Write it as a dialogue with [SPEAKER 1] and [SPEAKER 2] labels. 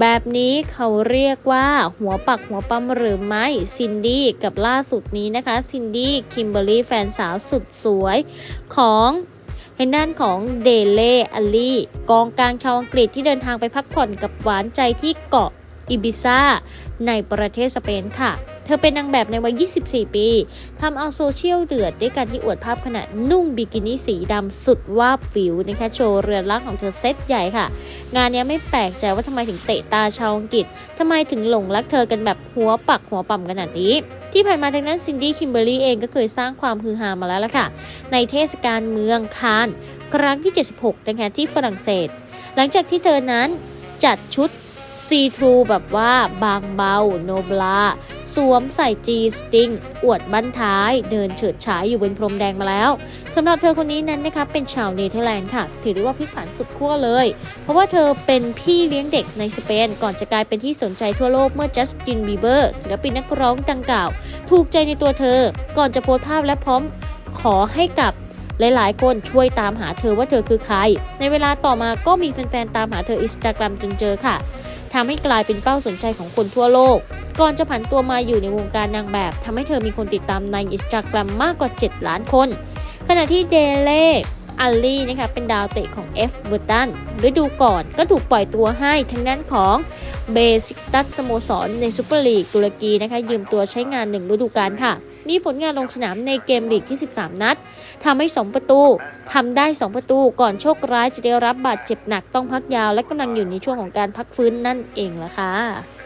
[SPEAKER 1] แบบนี้เขาเรียกว่าหัวปักหัวปั๊มหรือไม่ซินดี้กับล่าสุดนี้นะคะซินดี้คิมเบอรี่แฟนสาวสุดสวยของทางด้านของเดเล่อัลลี่กองกลางชาวอังกฤษที่เดินทางไปพักผ่อนกับหวานใจที่เกาะอิบิซาในประเทศสเปนค่ะ เธอเป็นนางแบบในวัย 24 ปีทำเอาโซเชียลเดือดด้วยการที่อวดภาพขณะนุ่งบิกินี่สีดำสุดวาบวิวนะคะโชว์เรือนร่างของเธอเซตใหญ่ค่ะ งานนี้ไม่แปลกใจว่าทำไมถึงเตะตาชาวอังกฤษทำไมถึงหลงรักเธอกันแบบหัวปักหัวปั่มขนาดนี้ที่ผ่านมาทางด้นซินดี้คิมเบอรี่เองก็เคยสร้างความฮือฮามาแล้วล่ะค่ะ ในเทศกาลเมืองคานครั้งที่ 76 นะคะที่ฝรั่งเศส หลังจากที่เธอนั้นจัดชุดซีทรูแบบว่าบางเบา โนบลา สวมใส่จีสติงอวดบั้นท้าย เดินเฉิดฉายอยู่บนพรมแดงมาแล้วสำหรับเธอคนนี้นั้นนะคะเป็นชาวเนเธอร์แลนด์ค่ะ ถือได้ว่าพลิกผันสุดขั้วเลย เพราะว่าเธอเป็นพี่เลี้ยงเด็กในสเปน ก่อนจะกลายเป็นที่สนใจทั่วโลกเมื่อจัสตินบีเบอร์ศิลปินนักร้องดังกล่าว ถูกใจในตัวเธอ ก่อนจะโพสภาพและพร้อมขอให้กับหลายๆ คนช่วยตามหาเธอว่าเธอคือใคร ในเวลาต่อมาก็มีแฟนๆ ตามหาเธออินสตาแกรมจนเจอค่ะ ทำให้กลายเป็นเป้าสนใจของคนทั่วโลก ก่อนจะผันตัวมาอยู่ในวงการนางแบบทำให้เธอมีคนติดตามในอินสตาแกรมมากกว่า 7 ล้านคน ขณะที่เดเล่อัลลี่นะคะเป็นดาวเตะของ F เวอร์ตันฤดูก่อนก็ถูกปล่อยตัวให้ทั้งด้านของเบซิกตัสสโมสรในซูเปอร์ลีกตุรกีนะคะยืมตัวใช้งานหนึ่งฤดูกาลค่ะ มีผลงานลงสนามในเกมลีกที่ 13 นัดทำให้ 2 ประตูทำได้ 2 ประตูก่อนโชคร้ายจะได้รับบาดเจ็บหนักต้องพักยาวและกำลังอยู่ในช่วงของการพักฟื้นนั่นเองล่ะค่ะ